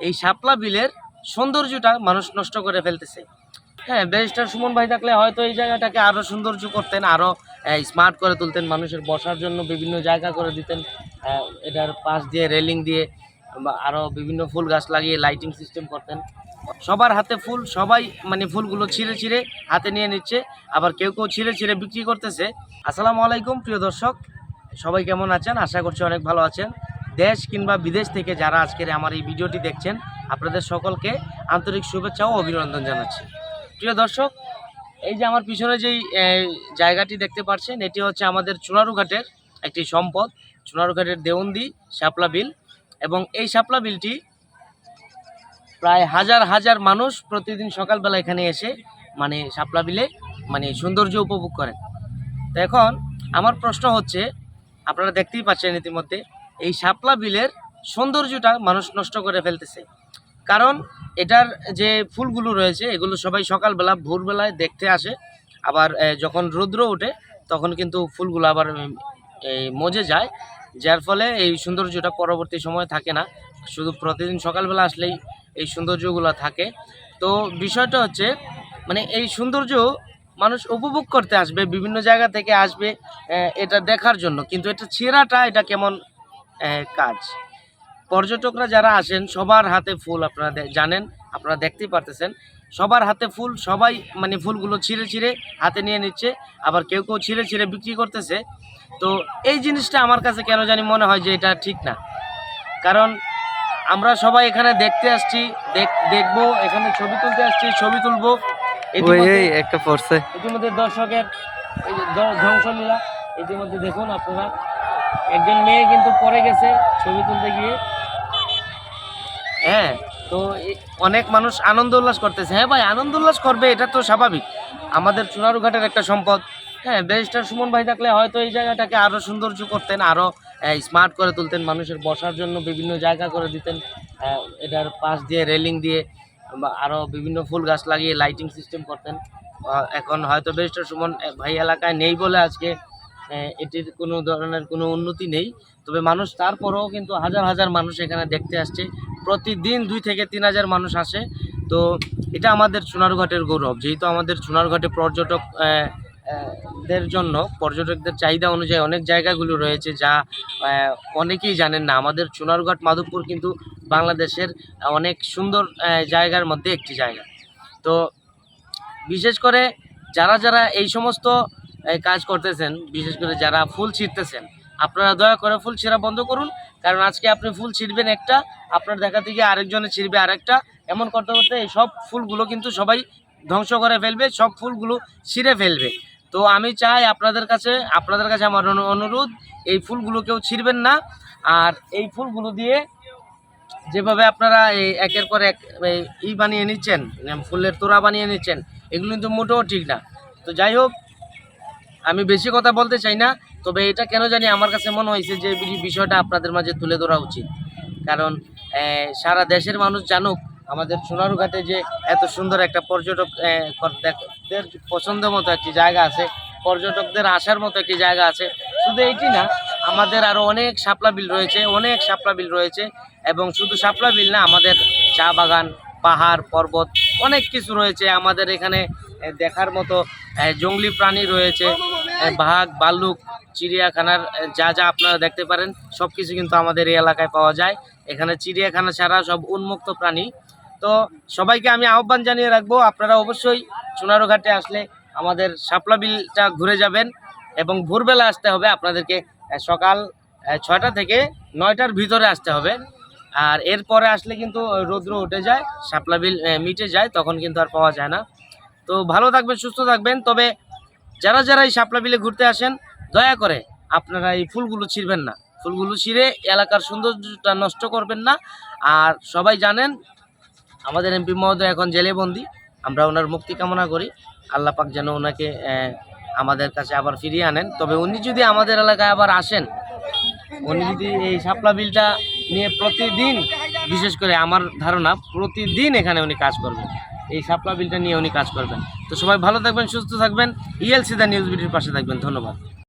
এই শাপলা বিলের সৌন্দর্যটা মানুষ নষ্ট করে ফেলতেছে। হ্যাঁ ব্যারিস্টার সুমন ভাই থাকলে হয়তো এই জায়গাটাকে আরও সৌন্দর্য করতেন আরও স্মার্ট করে তুলতেন, মানুষের বসার জন্য বিভিন্ন জায়গা করে দিতেন এটার পাশ দিয়ে রেলিং দিয়ে আরও বিভিন্ন ফুল গাছ লাগিয়ে লাইটিং সিস্টেম করতেন। সবার হাতে ফুল, সবাই মানে ফুলগুলো ছিঁড়ে ছিঁড়ে হাতে নিয়ে নিচ্ছে, আবার কেউ কেউ ছিঁড়ে ছিঁড়ে বিক্রি করতেছে। আসসালামু আলাইকুম, প্রিয় দর্শক, সবাই কেমন আছেন? আশা করছি অনেক ভালো আছেন। দেশ কিংবা বিদেশ থেকে যারা আজকের আমার এই ভিডিওটি দেখছেন, আপনাদের সকলকে আন্তরিক শুভেচ্ছা ও অভিনন্দন জানাচ্ছি। প্রিয় দর্শক, এই যে আমার পিছনে যেই জায়গাটি দেখতে পাচ্ছেন, এটি হচ্ছে আমাদের চুনারুঘাটের একটি সম্পদ। চুনারুঘাটের দেওন্দি শাপলা বিল এবং এই শাপলা বিলটি প্রায় হাজার হাজার মানুষ প্রতিদিন সকালবেলা এখানে এসে মানে শাপলা বিলে মানে সৌন্দর্য উপভোগ করেন। তো এখন আমার প্রশ্ন হচ্ছে, আপনারা দেখতেই পাচ্ছেন ইতিমধ্যে এই শাপলা বিলের সৌন্দর্যটা মানুষ নষ্ট করে ফেলতেছে। কারণ এটার যে ফুলগুলো রয়েছে, এগুলো সবাই সকালবেলা, ভোরবেলায় দেখতে আসে। আবার যখন রৌদ্র ওঠে, তখন কিন্তু ফুলগুলো আবার মজে যায়। যার ফলে এই সৌন্দর্যটা পরবর্তী সময় থাকে না। শুধু প্রতিদিন সকালবেলা আসলেই এই সৌন্দর্যগুলো থাকে। তো বিষয়টা হচ্ছে মানে এই সৌন্দর্য মানুষ উপভোগ করতে আসবে, বিভিন্ন জায়গা থেকে আসবে এটা দেখার জন্য। কিন্তু এটা ছেঁড়াটা, এটা কেমন কাজ। পর্যটকরা যারা আসেন সবার হাতে ফুল আপনারা জানেন আপনারা দেখতেই পারতেছেন। সবার হাতে ফুল সবাই মানে ফুলগুলো ছিঁড়ে ছিঁড়ে হাতে নিয়ে নিচ্ছে আবার কেউ কেউ ছিঁড়ে ছিঁড়ে বিক্রি করতেছে। তো এই জিনিসটা আমার কাছে কেন জানি মনে হয় যে এটা ঠিক না। কারণ আমরা সবাই এখানে দেখতে আসছি দেখ- দেখব এখানে ছবি তুলতে আসছি ছবি তুলবো। একটা পড়ছে। ইতিমধ্যে দর্শকের ধ্বংসলীলা ইতিমধ্যে দেখুন আপনারা। একজন মেয়ে কিন্তু পড়ে গেছে ছবি তুলতে গিয়ে। হ্যাঁ তো অনেক মানুষ আনন্দ উল্লাস করতেছে। হ্যাঁ ভাই আনন্দ উল্লাস করবে এটা তো স্বাভাবিক। আমাদের চুনারুঘাটের একটা সম্পদ। হ্যাঁ ব্যারিস্টার সুমন ভাই থাকলে হয়তো এই জায়গাটাকে আরও সৌন্দর্য করতেন আরও স্মার্ট করে তুলতেন মানুষের বসার জন্য বিভিন্ন জায়গা করে দিতেন। আহ, এটার পাশ দিয়ে রেলিং দিয়ে বা আরও বিভিন্ন ফুল গাছ লাগিয়ে লাইটিং সিস্টেম করতেন। এখন হয়তো ব্যারিস্টার সুমন ভাই এলাকায় নেই বলে আজকে এটির কোনো ধরনের কোনো উন্নতি নেই। তবে মানুষ তারপরেও কিন্তু হাজার হাজার মানুষ এখানে দেখতে আসছে। প্রতিদিন দুই থেকে তিন হাজার মানুষ আসে। তো এটা আমাদের চুনারঘাটের গৌরব। যেহেতু আমাদের চুনারঘাটে পর্যটক দের জন্য পর্যটকদের চাহিদা অনুযায়ী অনেক জায়গাগুলো রয়েছে যা অনেকেই জানেন না। আমাদের চুনারঘাট মাধবপুর কিন্তু বাংলাদেশের অনেক সুন্দর জায়গার মধ্যে একটি জায়গা। তো বিশেষ করে যারা যারা এই সমস্ত কাজ করতেছেন, বিশেষ করে যারা ফুল ছিঁড়তেছেন। আপনারা দয়া করে ফুল ছিঁড়া বন্ধ করুন, কারণ আজকে আপনি ফুল ছিঁড়বেন একটা, আপনার দেখা থেকে আরেকজনে ছিঁড়বে আরেকটা। এমন করতে করতে এই সব ফুলগুলো কিন্তু সবাই ধ্বংস করে ফেলবে, সব ফুলগুলো ছিঁড়ে ফেলবে। তো আমি চাই আপনাদের কাছে আপনাদের কাছে আমার অনুরোধ, এই ফুলগুলো কেউ ছিঁড়বেন না। আর এই ফুলগুলো দিয়ে যেভাবে আপনারা এই একের পর এক ই বানিয়ে নিচ্ছেন, ফুলের তোড়া বানিয়ে নিচ্ছেন, এগুলো কিন্তু মোটেও ঠিক না। তো যাই হোক আমি বেশি কথা বলতে চাই না, তবে এটা কেন জানি আমার কাছে মনে হয়েছে যে বিষয়টা আপনাদের মাঝে তুলে ধরা উচিত। কারণ সারা দেশের মানুষ জানুক, আমাদের সোনারুঘাটে যে এত সুন্দর একটা পর্যটক পছন্দ মতো একটি জায়গা আছে, পর্যটকদের আসার মতো একটি জায়গা আছে, শুধু এইটি না, আমাদের আরও অনেক শাপলা বিল রয়েছে, অনেক শাপলা বিল রয়েছে, এবং শুধু শাপলা বিল না, আমাদের চা বাগান, পাহাড়, পর্বত, অনেক কিছু রয়েছে, আমাদের এখানে দেখার মতো জংলি প্রাণী রয়েছে বাঘ ভাল্লুক চিড়িয়াখানার যা যা আপনারা দেখতে পারেন সব কিছু কিন্তু আমাদের এই এলাকায় পাওয়া যায়। এখানে চিড়িয়াখানা ছাড়া সব উন্মুক্ত প্রাণী। তো সবাইকে আমি আহ্বান জানিয়ে রাখব, আপনারা অবশ্যই সোনারোঘাটে আসলে আমাদের শাপলা বিলটা ঘুরে যাবেন এবং ভোরবেলা আসতে হবে আপনাদেরকে সকাল ছয়টা থেকে নয়টার ভিতরে আসতে হবে। আর এরপরে আসলে কিন্তু রৌদ্র উঠে যায়, শাপলা বিল মিটে যায়, তখন কিন্তু আর পাওয়া যায় না। তো ভালো থাকবেন, সুস্থ থাকবেন, তবে যারা যারা এই শাপলা বিলে ঘুরতে আসেন, দয়া করে আপনারা এই ফুলগুলো ছিঁড়বেন না। ফুলগুলো ছিঁড়ে এলাকার সৌন্দর্যটা নষ্ট করবেন না। আর সবাই জানেন, আমাদের এমপি মহোদয় এখন জেলে বন্দি আমরা ওনার মুক্তি কামনা করি। আল্লাহ পাক যেন ওনাকে আমাদের কাছে আবার ফিরিয়ে আনেন। তবে উনি যদি আমাদের এলাকায় আবার আসেন, উনি যদি এই শাপলা বিলটা নিয়ে প্রতিদিন, বিশেষ করে আমার ধারণা, প্রতিদিন এখানে উনি কাজ করবেন। এই শাপলা বিলটা নিয়ে উনি কাজ করবেন। তো সবাই ভালো থাকবেন, সুস্থ থাকবেন। ইএলসি দা নিউজ বিটির পাশে থাকবেন। ধন্যবাদ।